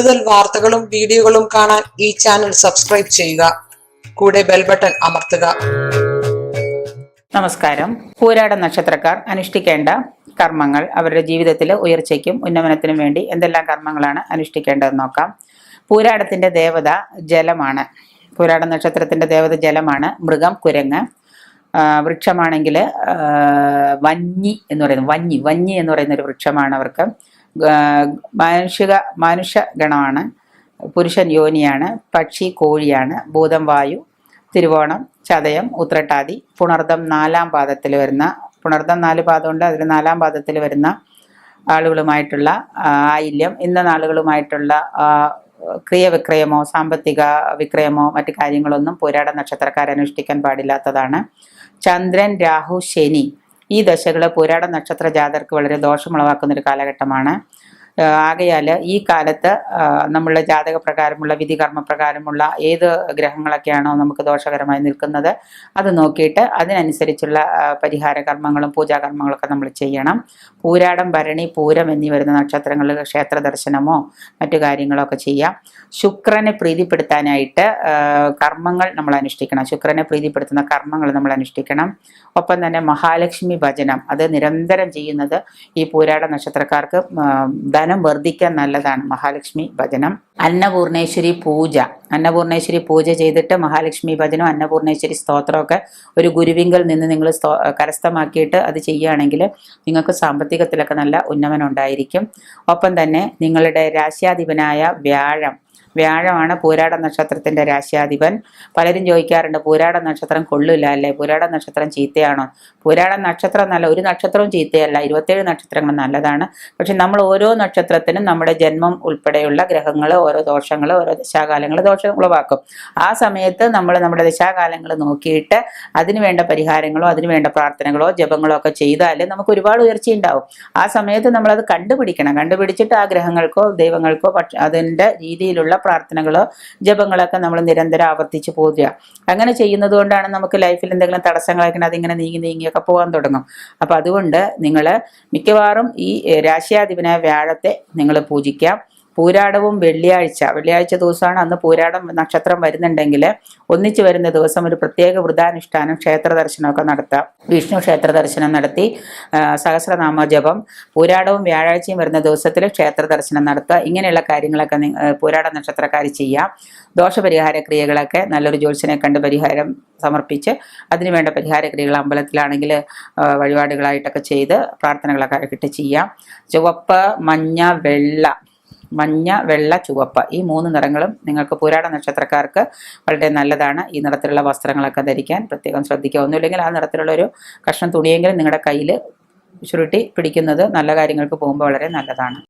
കൂടുതൽ വാർത്തകളും വീഡിയോകളും കാണാൻ ഈ ചാനൽ സബ്സ്ക്രൈബ് ചെയ്യുക. കൂടെ ബെൽ ബട്ടൺ അമർത്തുക. നമസ്കാരം. പൂരാട നക്ഷത്രക്കാർ അനുഷ്ഠിക്കേണ്ട കർമ്മങ്ങൾ അവരുടെ ജീവിതത്തിലെ ഉയർച്ചയ്ക്കും ഉന്നമനത്തിനും വേണ്ടി എന്തെല്ലാം കർമ്മങ്ങളാണ് അനുഷ്ഠിക്കേണ്ടതെന്ന് നോക്കാം. പൂരാടത്തിന്റെ ദേവത ജലമാണ്. പൂരാട നക്ഷത്രത്തിന്റെ ദേവത ജലമാണ് മൃഗം കുരങ്ങ്. വൃക്ഷമാണെങ്കിൽ വഞ്ഞി എന്ന് പറയുന്നത് വന്നി വന്നി എന്ന് പറയുന്ന ഒരു വൃക്ഷമാണ് അവർക്ക്. മാനുഷിക മനുഷ്യ ഗണമാണ് പുരുഷൻ യോനിയാണ്. പക്ഷി കോഴിയാണ്. ഭൂതം വായു തിരുവോണം ചതയം ഉത്രട്ടാതി പുണർദം നാലാം പാദത്തിൽ വരുന്ന പുണർദം നാല് പാദമുണ്ട്. അതിൽ നാലാം പാദത്തിൽ വരുന്ന ആളുകളുമായിട്ടുള്ള ആയില്യം. ഇന്ന നാളുകളുമായിട്ടുള്ള ക്രിയ ക്രിയവിക്രയമോ സാമ്പത്തിക വിക്രയമോ മറ്റു കാര്യങ്ങളൊന്നും പോരാട നക്ഷത്രക്കാരനുഷ്ഠിക്കാൻ പാടില്ലാത്തതാണ്. ചന്ദ്രൻ രാഹു ശനി ഈ ദശകൾ പുരാട നക്ഷത്ര ജാതർക്ക് വളരെ ദോഷമുളവാക്കുന്ന ഒരു കാലഘട്ടമാണ്. ആകയാൽ ഈ കാലത്ത് നമ്മളുടെ ജാതക പ്രകാരമുള്ള വിധി കർമ്മ പ്രകാരമുള്ള ഏത് ഗ്രഹങ്ങളൊക്കെയാണോ നമുക്ക് ദോഷകരമായി നിൽക്കുന്നത് അത് നോക്കിയിട്ട് അതിനനുസരിച്ചുള്ള പരിഹാര കർമ്മങ്ങളും പൂജാകർമ്മങ്ങളൊക്കെ നമ്മൾ ചെയ്യണം. പൂരാടം ഭരണി പൂരം എന്നീ വരുന്ന നക്ഷത്രങ്ങളിൽ ക്ഷേത്ര ദർശനമോ മറ്റു കാര്യങ്ങളോ ഒക്കെ ചെയ്യാം. ശുക്രനെ പ്രീതിപ്പെടുത്താനായിട്ട് കർമ്മങ്ങൾ നമ്മൾ അനുഷ്ഠിക്കണം. ശുക്രനെ പ്രീതിപ്പെടുത്തുന്ന കർമ്മങ്ങൾ നമ്മൾ അനുഷ്ഠിക്കണം. ഒപ്പം തന്നെ മഹാലക്ഷ്മി ഭജനം അത് നിരന്തരം ചെയ്യുന്നത് ഈ പൂരാട നക്ഷത്രക്കാർക്ക് ആഹ് ധനം വർദ്ധിക്കാൻ നല്ലതാണ്. മഹാലക്ഷ്മി ഭജനം. അന്നപൂർണേശ്വരി പൂജ. അന്നപൂർണേശ്വരി പൂജ ചെയ്തിട്ട് മഹാലക്ഷ്മി ഭജനം അന്നപൂർണേശ്വരി സ്തോത്രമൊക്കെ ഒരു ഗുരുവിങ്കൽ നിന്ന് നിങ്ങൾ കരസ്ഥമാക്കിയിട്ട് അത് ചെയ്യുകയാണെങ്കിൽ നിങ്ങൾക്ക് സാമ്പത്തികത്തിലൊക്കെ നല്ല ഉന്നമനം ഉണ്ടായിരിക്കും. ഒപ്പം തന്നെ നിങ്ങളുടെ രാശ്യാധിപനായ വ്യാഴം വ്യാഴമാണ് പൂരാട നക്ഷത്രത്തിന്റെ രാശ്യാധിപൻ. പലരും ചോദിക്കാറുണ്ട് പൂരാട നക്ഷത്രം കൊള്ളില്ല അല്ലേ? പൂരാട നക്ഷത്രം ചീത്തയാണോ? പൂരാട നക്ഷത്രം നല്ല ഒരു നക്ഷത്രവും ചീത്തയല്ല. ഇരുപത്തേഴ് നക്ഷത്രങ്ങൾ നല്ലതാണ്. പക്ഷെ നമ്മൾ ഓരോ നക്ഷത്രത്തിനും നമ്മുടെ ജന്മം ഉൾപ്പെടെയുള്ള ഗ്രഹങ്ങൾ ഓരോ ദോഷങ്ങൾ ഓരോ ദശാകാലങ്ങൾ ദോഷം ഉളവാക്കും. ആ സമയത്ത് നമ്മൾ നമ്മുടെ ദശാകാലങ്ങൾ നോക്കിയിട്ട് അതിനുവേണ്ട പരിഹാരങ്ങളോ അതിനുവേണ്ട പ്രാർത്ഥനകളോ ജപങ്ങളോ ഒക്കെ ചെയ്താൽ നമുക്ക് ഒരുപാട് ഉയർച്ച ഉണ്ടാവും. ആ സമയത്ത് നമ്മളത് കണ്ടുപിടിക്കണം. കണ്ടുപിടിച്ചിട്ട് ആ ഗ്രഹങ്ങൾക്കോ ദൈവങ്ങൾക്കോ പക്ഷ അതിന്റെ രീതിയിലുള്ള പ്രാർത്ഥനകളോ ജപങ്ങളൊക്കെ നമ്മൾ നിരന്തരം ആവർത്തിച്ച് പോകുക അങ്ങനെ ചെയ്യുന്നത് കൊണ്ടാണ് നമുക്ക് ലൈഫിൽ എന്തെങ്കിലും തടസ്സങ്ങളൊക്കെ അതിങ്ങനെ നീങ്ങി നീങ്ങിയൊക്കെ പോകാൻ തുടങ്ങും. അപ്പം അതുകൊണ്ട് നിങ്ങൾ മിക്കവാറും ഈ രാശിയാധിപനായ വ്യാഴത്തെ നിങ്ങൾ പൂജിക്കാം പൂരാടവും വെള്ളിയാഴ്ച. വെള്ളിയാഴ്ച ദിവസമാണ് അന്ന് പൂരാടം നക്ഷത്രം വരുന്നുണ്ടെങ്കിൽ ഒന്നിച്ചു വരുന്ന ദിവസം ഒരു പ്രത്യേക വൃതാനുഷ്ഠാനം ക്ഷേത്ര ദർശനമൊക്കെ നടത്താം. വിഷ്ണു ക്ഷേത്ര ദർശനം നടത്തി സഹസ്രനാമ ജപം പൂരാടവും വ്യാഴാഴ്ചയും വരുന്ന ദിവസത്തിൽ ക്ഷേത്ര ദർശനം നടത്തുക. ഇങ്ങനെയുള്ള കാര്യങ്ങളൊക്കെ പൂരാട നക്ഷത്രക്കാർ ചെയ്യാം. ദോഷപരിഹാര ക്രിയകളൊക്കെ നല്ലൊരു ജ്യോത്സ്യനെ കണ്ട് പരിഹാരം സമർപ്പിച്ച് അതിനുവേണ്ട പരിഹാര ക്രിയകൾ അമ്പലത്തിലാണെങ്കിൽ വഴിപാടുകളായിട്ടൊക്കെ ചെയ്ത് പ്രാർത്ഥനകളൊക്കെ ഇട്ട് ചെയ്യാം. ചുവപ്പ് മഞ്ഞ വെള്ള മഞ്ഞ വെള്ള ചുവപ്പ് ഈ മൂന്ന് നിറങ്ങളും നിങ്ങൾക്ക് പുരാട നക്ഷത്രക്കാർക്ക് വളരെ നല്ലതാണ്. ഈ നിറത്തിലുള്ള വസ്ത്രങ്ങളൊക്കെ ധരിക്കാൻ പ്രത്യേകം ശ്രദ്ധിക്കുക. ഒന്നുമില്ലെങ്കിൽ ആ നിറത്തിലുള്ള ഒരു കഷ്ണം തുണിയെങ്കിലും നിങ്ങളുടെ കയ്യിൽ ചുരുട്ടി പിടിക്കുന്നത് നല്ല കാര്യങ്ങൾക്ക് പോകുമ്പോൾ വളരെ നല്ലതാണ്.